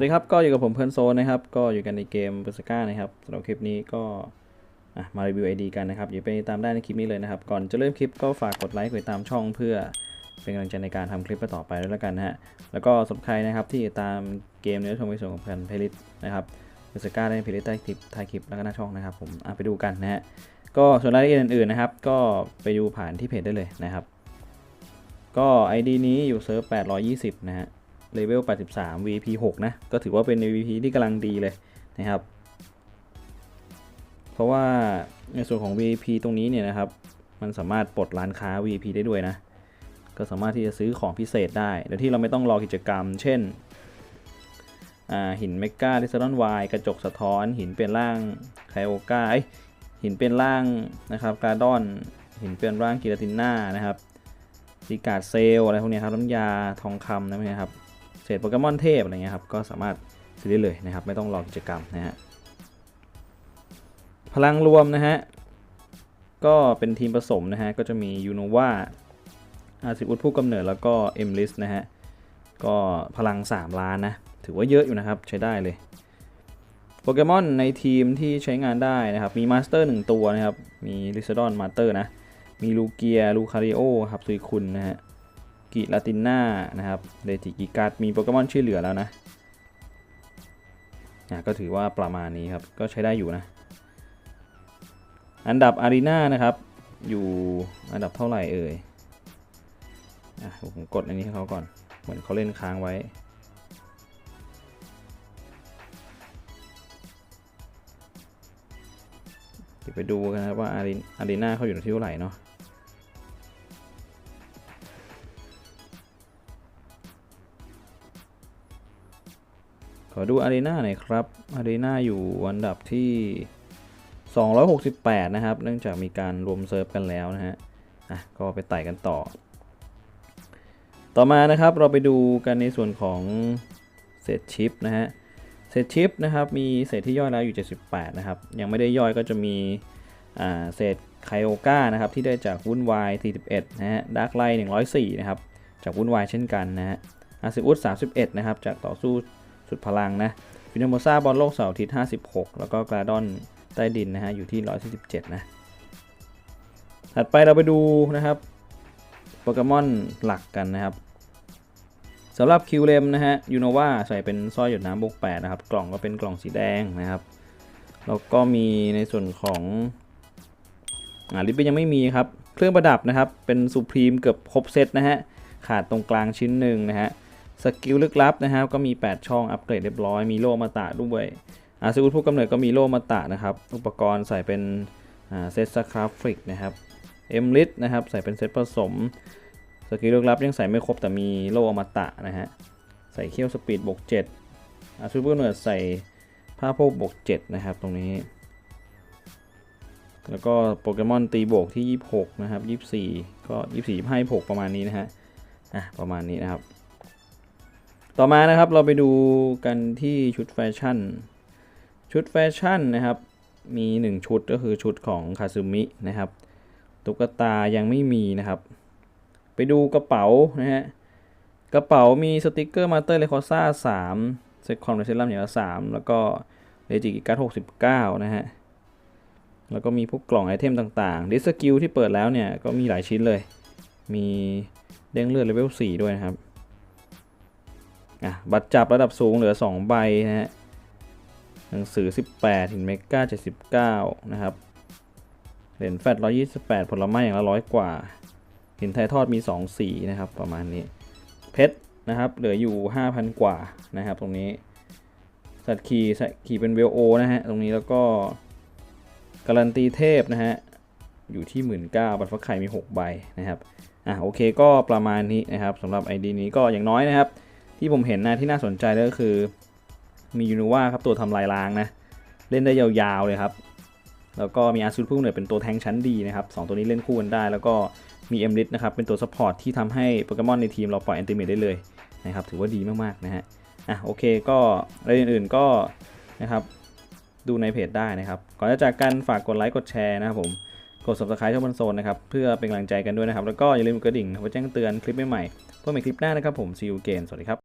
วัสดีครับ ก็อยู่กับผมเพื่อนโซนนะครับ ก็อยู่กันในเกมเบอร์สก้านะครับสำหรับคลิปนี้ก็มารีวิว ID กันนะครับอย่าไปตามได้ในคลิปนี้เลยนะครับ ก่อนจะเริ่มคลิปก็ฝากกดไลค์กดติดตามช่องเพื่อเป็นกำลังใจในการทำคลิปต่อไปด้วยแล้วกันนะฮะ แล้วก็สำหรับใครนะครับที่ตามเกมในชมในส่วนของแผ่นเพลิตนะครับเบอร์สก้าได้เพลิตใต้คลิปท้ายคลิปแล้วก็หน้าช่องนะครับผมไปดูกันนะฮะ ก็ส่วนรายละเอียดอื่นๆนะครับ ก็ไปดูผ่านที่เพจได้เลยนะครับ ก็ ID นี้อยู่เซิร์ฟ820 นะฮะ เลเวล 83 VP 6นะ ก็ถือว่าเป็น VP ที่กำลังดีเลยนะครับ เพราะว่าในส่วนของ VP ตรงนี้เนี่ยนะครับ มันสามารถปลดร้านค้า VP ได้ด้วยนะ ก็สามารถที่จะซื้อของพิเศษได้โดยที่เราไม่ต้องรอกิจกรรม เช่นอ่าหินเมกาดิสซอนวายกระจกสะท้อน หินเป็นร่างไคโอกาหินเป็นร่างนะครับการดอนหินเป็นร่างกิราติน่านะครับซีกาดเซลอะไรพวกนี้ครับน้ำยาทองคำนะพวกนี้ครับ ษโปเกมอนเทพอะไรเงี้ยครับก็สามารถซื้อได้เลยนะครับ ไม่ต้องรอกิจกรรมนะฮะพลังรวมนะฮะก็เป็นทีมผสมนะฮะก็จะมียูโนวาอาซิอุดผู้กำเนิดแล้วก็เอ็มลิสนะฮะก็พลัง 3 ล้านนะถือว่าเยอะอยู่นะครับใช้ได้เลยโปเกมอนในทีมที่ใช้งานได้นะครับ มีมาสเตอร์ 1 ตัวนะครับ มีลิซดอนมาสเตอร์นะ มีลูเกีย ลูคาริโอครับซุยคุนนะฮะ กิลาติน่านะครับเดจิกิการ์ดมีโปเกมอนชื่อเหลือแล้วนะนะก็ถือว่าประมาณนี้ครับ ก็ใช้ได้อยู่นะ อันดับอารีนานะครับ อยู่อันดับเท่าไหร่เอ่ยอะผมกดอันนี้ให้เขาก่อน เหมือนเขาเล่นค้างไว้ เดี๋ยวไปดูกันนะว่าอารีอารีนาเขาอยู่ที่เท่าไหร่เนาะ ขอดูอารีนาหน่อยครับ อารีนาอยู่อันดับที่ 268 นะครับ เนื่องจากมีการรวมเซิร์ฟกันแล้วนะฮะ อะ ก็ไปไต่กันต่อ ต่อมานะครับเราไปดูกันในส่วนของเศษชิปนะฮะเศษชิปนะครับ มีเศษที่ย่อยแล้วอยู่ 78 นะครับ ยังไม่ได้ย่อยก็จะมีเศษไคโอกานะครับ ที่ได้จากวุ่นวาย41 นะฮะดาร์กไลท์104 นะครับ จากวุ่นวายเช่นกันนะฮะอาซิอุส31 นะครับ จากต่อสู้ สุดพลังนะฟินโมซาบอลโลกเสาร์อาทิตย์56 แล้วก็กราดอนใต้ดินนะฮะอยู่ที่ 147 นะ ถัดไปเราไปดูนะครับโปเกมอนหลักกันนะครับสำหรับคิวเลมนะฮะยูโนวาใส่เป็นสร้อยหยดน้ำบวก8นะครับ กล่องก็เป็นกล่องสีแดงนะครับ แล้วก็มีในส่วนของอ่าลิปยังไม่มีครับ เครื่องประดับนะครับ เป็นสุพรีมเกือบครบเซตนะฮะ ขาดตรงกลางชิ้นหนึ่งนะฮะ สกิลลึกลับนะครับก็มี 8 ช่องอัปเกรดเรียบร้อย มีโล่มาตะด้วยอาซูดผู้กำเนิดก็มีโล่มาตะนะครับ อุปกรณ์ใส่เป็นเซตสคราฟิกนะครับเอ็มลิสนะครับใส่เป็นเซตผสม สกิลลึกลับยังใส่ไม่ครบแต่มีโล่อมตะนะฮะใส่เขี้ยวสปีดบวก7อาซูดผู้กำเนิดใส่ผ้าโพกบวก7นะครับตรงนี้ แล้วก็โปเกมอนตีบวกที่ 26 นะครับ 24 ก็ 24 25 26ประมาณนี้นะฮะอะประมาณนี้นะครับ ต่อมานะครับเราไปดูกันที่ชุดแฟชั่น ชุดแฟชั่นนะครับ มี 1 ชุดก็คือชุดของคาซึมินะครับตุ๊กตายังไม่มีนะครับ ไปดูกระเป๋านะฮะกระเป๋ามีสติกเกอร์มาเตอร์เลคอซ่า3เซคอมเซรั่มอย่างละ3แล้วก็เลจิกิกัส69นะฮะแล้วก็มีพวกกล่องไอเทมต่างๆดิสกิลที่เปิดแล้วเนี่ย ก็มีหลายชิ้นเลย มีเด้งเลือดเลเวล4ด้วยนะครับ อะบัตรจับระดับสูงเหลือ 2 ใบนะฮะหนังสือ 18หินเมกา79 นะครับ เหรียญแฟต128 ผลไม้อย่างละร้อยกว่า หินไทยทอดมี 2 สีนะครับ ประมาณนี้ เพชรนะครับเหลืออยู่ 5,000 กว่านะครับ ตรงนี้ สัตว์ขี่สัตว์ขี่เป็นเวลโอนะฮะ ตรงนี้แล้วก็การันตีเทพนะฮะ อยู่ที่ 19,000บัตรฟักไข่มี 6 ใบนะครับ อะโอเคก็ประมาณนี้นะครับสำหรับ ID นี้ก็อย่างน้อยนะครับ ที่ผมเห็นนะที่น่าสนใจก็คือ มียูนูว่าครับตัวทำลายล้างนะ เล่นได้ยาวๆเลยครับ แล้วก็มีอาซูดผู้กำเนิดเป็นตัวแทงชั้นดีนะครับสองตัวนี้เล่นคู่กันได้ แล้วก็มีเอ็มลิสนะครับเป็นตัวซัพพอร์ตที่ทำให้โปเกมอนในทีมเราปล่อยแอนติเมตได้เลยนะครับถือว่าดีมากๆนะฮะอะโอเคก็อะไรอื่นๆก็นะครับดูในเพจได้นะครับ ก่อนจะจากกันฝากกดไลค์กดแชร์นะครับผมกด subscribe ช่องบนโซนนะครับ เพื่อเป็นกำลังใจกันด้วยนะครับ แล้วก็อย่าลืมกดกระดิ่งเพื่อแจ้งเตือนคลิปใหม่ๆเพื่อมีคลิปหน้านะครับผม see you again สวัสดีครับ